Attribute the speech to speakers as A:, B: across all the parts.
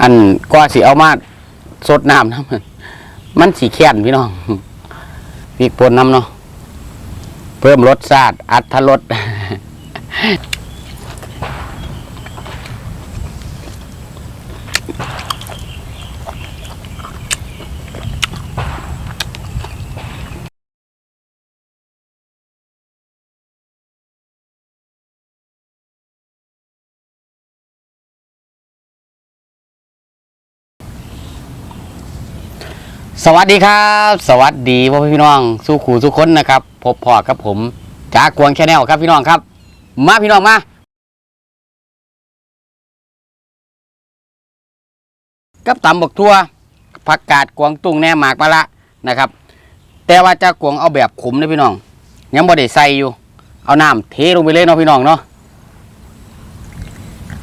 A: อันก็สิเอามาสดน้ำนะมันสีแค้นพี่น้องพริกป่นน้ำเนาะเพิ่มรสชาติอัตรส สวัสดีครับ สวัสดีพ่อพี่น้องสู้ขู่สู้คนนะครับ พบพอกับผมจากกวงแชนแนลครับพี่น้องครับ มาพี่น้องมา กับตำบกทั่วผักกาดกวงตุ้งแหนหมากมาละนะครับ แต่ว่าจะกวงเอาแบบขมนะพี่น้องยังบ่ได้ใส่อยู่ เอาน้ำเทลงไปเลยเนาะพี่น้องเนาะ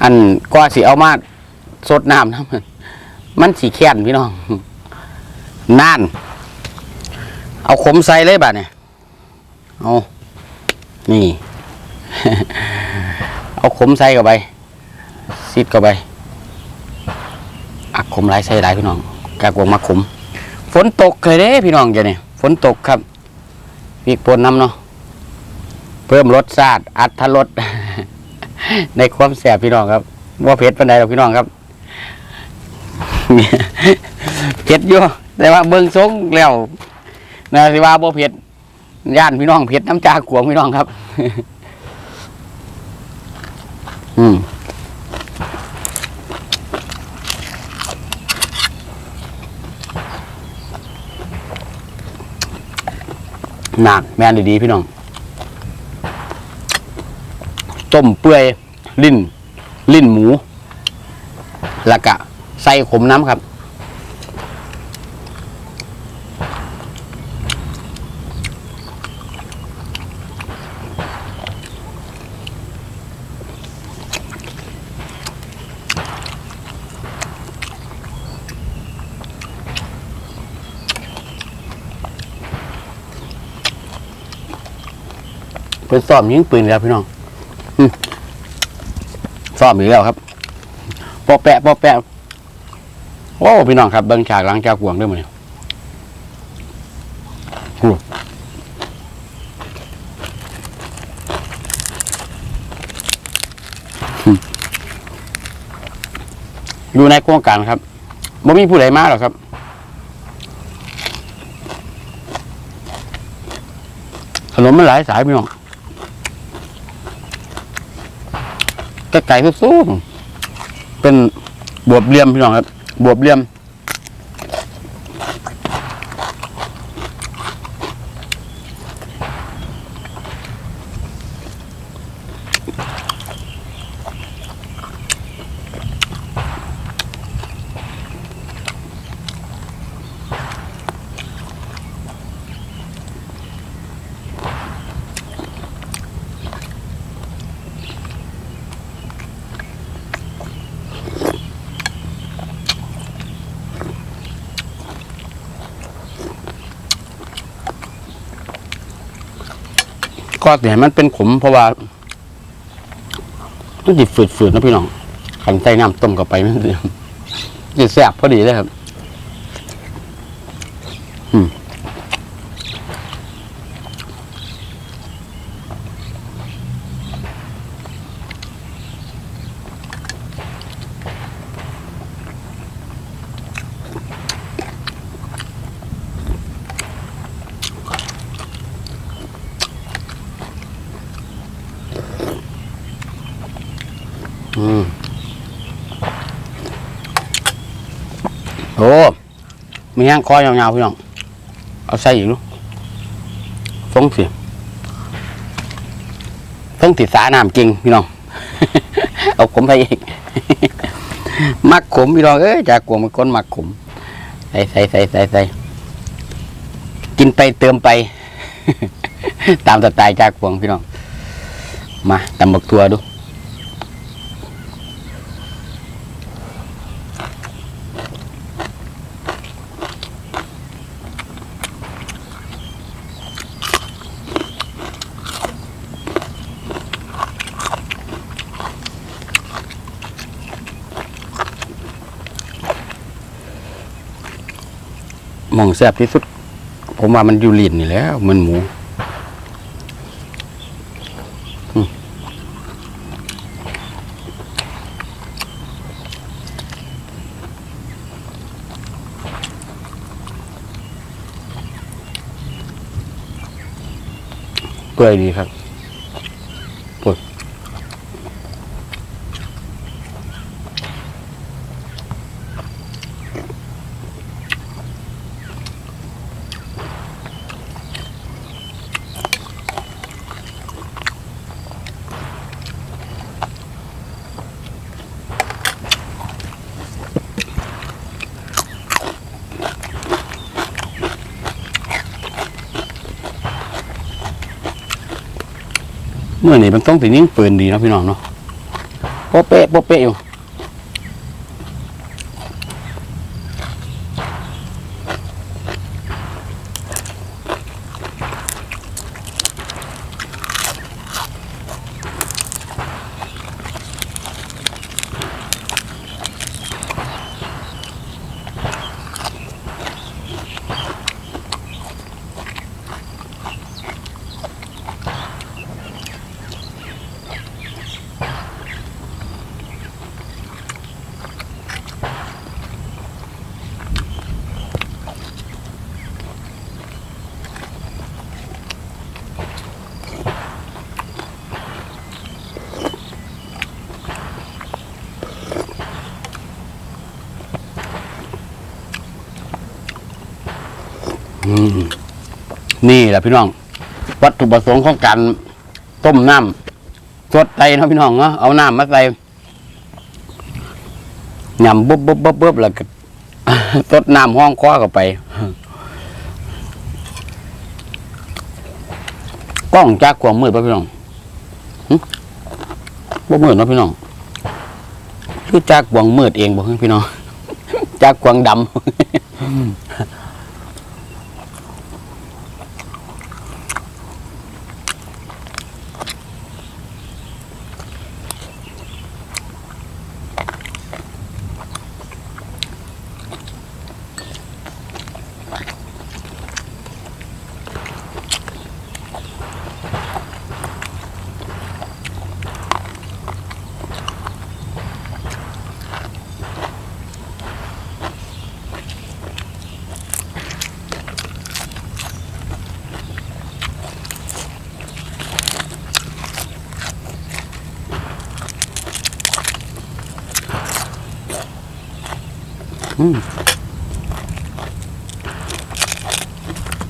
A: อันก็สิเอามาสดน้ำนะมันสีแค้นพี่น้อง นั่น เอาขมใส่เลยบ่ะเนี่ยเอานี่ เอาขมใส่เข้าไปซิดเข้าไปอักขมหลายใส่หลายพี่น้องกากวงมาขม ฝนตกเลยเด้พี่น้องจะเนี่ยฝนตกครับพริกปนน้ำเนาะเพิ่มรสชาติอัตรสในความแสบพี่น้องครับว่าเผ็ดปานใดหรอกพี่น้องครับเผ็ดยู่ แต่ว่าเบิ่งทรงแล้วนะสิว่าบ่เผ็ดย่านพี่น้องเผ็ดน้ำจากขวงพี่น้องครับ อืมหนักแม่นดีๆพี่น้อง ต้มเปื่อย ลิ้น ลิ้นหมู แล้วก็ใส่ขมน้ำครับ เพิ่นซ้อมยิงปืนแล้วพี่น้องซ้อมอีกแล้วครับปอแปะปอแปะโอ้พี่น้องครับเบิ่งฉากหลังจากห่วงด้วยมั้ยโอ้อืมอยู่ในโครงการครับบ่มีผู้ใดมาหรอกครับขนมมันหลายสายพี่น้อง กระไก่สู้เป็นบวบเหลี่ยมพี่น้องครับ บวบเหลี่ยม ก็เนี่ยมันเป็นขมเพราะว่ามันจิฝืดๆนะพี่น้องขันใส่น้ำต้มกับไปมันสิจิแซ่บพอดีเลยครับ อืมอืม โอ้มีแห้งคอยาวๆพี่น้อง เอาใส่อีกลูกฟงสิฟงติดสาน้ำจริงพี่น้อง เอาขมไปอีก มักขมพี่น้อง เอ้ยจากกวงมันคนมักขม ใส่ใส่ใส่ใส่ใส่กินไปเติมไป ตามสไตล์จากกวงพี่น้อง มาตำบักทัวดู มองแซ่บที่สุด ผมว่ามันอยู่ลิ้นนี่แล้วมันหมูอืมเปื่อยดีครับ เมื่อนี่มันต้องติยิ่งปืนดีเนาะพี่น้องเนาะโปะเป๊ะโปะเป๊ะอยู่ อืมนี่แหละพี่น้อง วัตถุประสงค์ของการต้มน้ำสดใส่เนาะพี่น้องเนาะเอาน้ำมาใส่ยำบ๊บบ๊บบ๊บบ๊บแล้วก็สดน้ำห้องคว้าเข้าไปกล้องจากกวางมืดป่ะพี่น้องบ่มืดเนาะพี่น้องคือจากกวางมืดเองบ่พี่น้องจากกวางดำ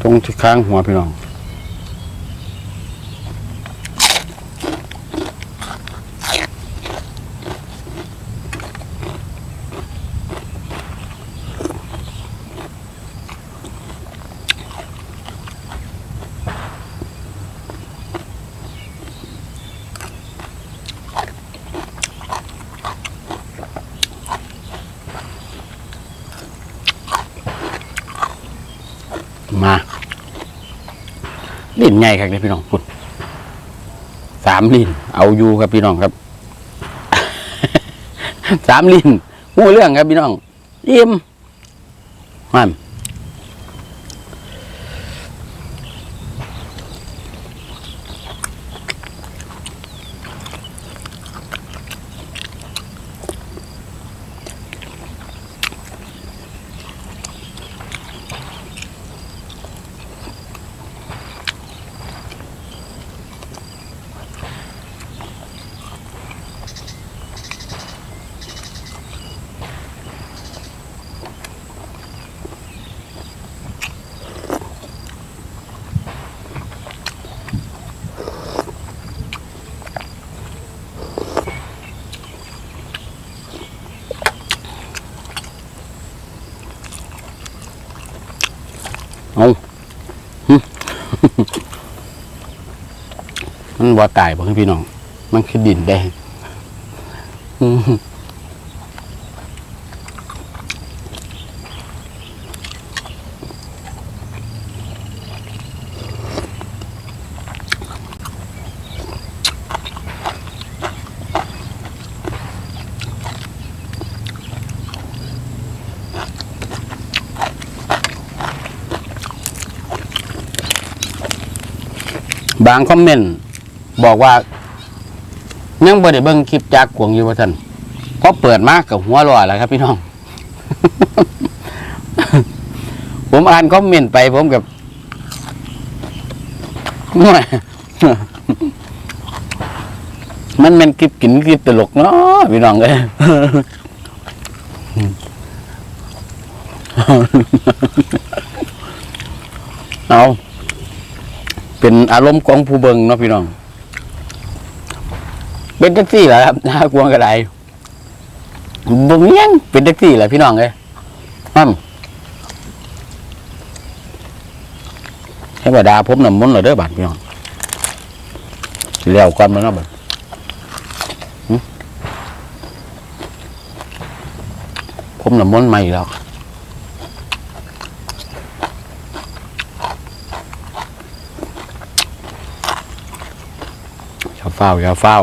A: ตรงที่ค้างหัวพี่น้อง ญ่ครับพี่น้องพุดสามลิ้นเอาอยู่ครับพี่น้องครับ สามลิ้นหูเรื่องครับพี่น้องอิ่มมัน เอาหึมันว่าตายบ่ครับพี่น้อง มันคือดินแดง บางคอมเมนต์บอกว่ายังบ่ได้เบิ่งคลิปจากกวงอยู่ว่าท่านพอเปิดมากกับหัวรอแล้วครับ พี่น้อง ผมอ่านคอมเมนต์ไปผมกับมั่มันเป็นคลิปกินคลิปตลกเนาะพี่น้องเลยเอา เป็นอารมณ์ของผู้เบิงเนาะพี่น้อง เป็นแท็กซี่เหรอครับน่ากลัวกระไดบ่มีหยังเป็นแท็กซี่เหรอพี่น้องเลยฮัมให้บดาผมน้ำมนเหรอเด้อบาดพี่น้องสิแล้วก่อนมันเนาะบัดผมน้ำมนใหม่แล้ว อย่าเฝ้าอย่าเฝ้า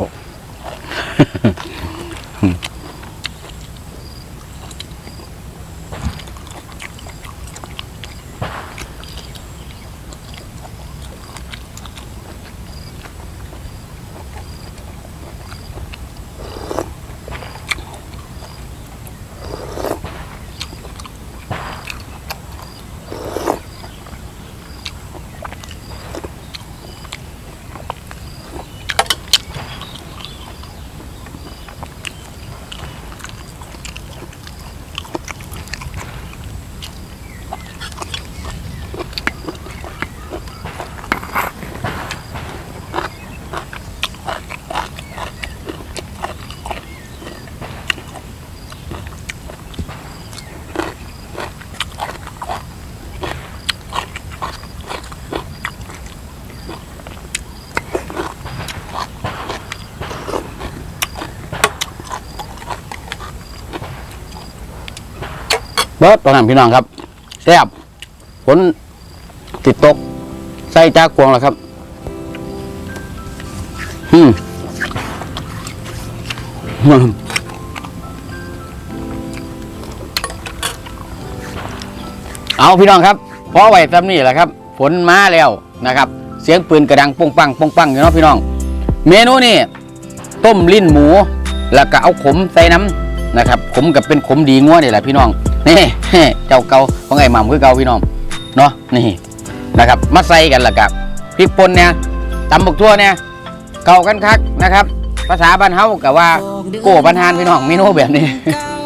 A: เบิดตอนนั้นพี่น้องครับแซ่บฝนติดตก ใส่จากกวงแล้วครับ อืมเอาพี่น้องครับพอไหวตำนี่แหละครับ ฝนมาแล้วนะครับ เสียงปืนกระดังปงปังปงปังอยู่เนาะพี่น้อง เมนูนี่ต้มลิ้นหมู แล้วก็เอาขมใส่น้ำนะครับ ขมกับเป็นขมดีงัวนี่แหละพี่น้อง นี่เจ้าเก่าของไอ้หม่ำคือเก่าพี่น้องเนาะนี่นะครับมาใส่กันละกับพริกป่นเนี่ยตำบักทั่วเนี่ยเก่ากันคักนะครับ ภาษาบ้านเฮากับว่าโก้บันฮานพี่น้องเมนูแบบนี้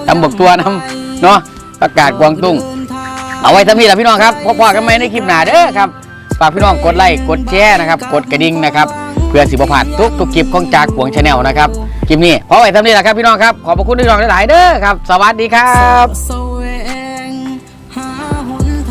A: ตำบักทั่วน้ำเนาะประกาศกวางตุ้งเอาไว้ทำนี่แหละพี่น้องครับพบกันใหม่ในคลิปหน้าเด้อครับฝากพี่น้องกดไลค์กดแชร์นะครับ กดกระดิ่งนะครับเพื่อสิบพลาดทุกทุกคลิปของจากหวงชาแนลนะครับคลิปนี้พอไว้ทำนี่แหละครับพี่น้องครับขอบพระคุณที่น้องหลายๆเด้อครับ สวัสดีครับ
B: So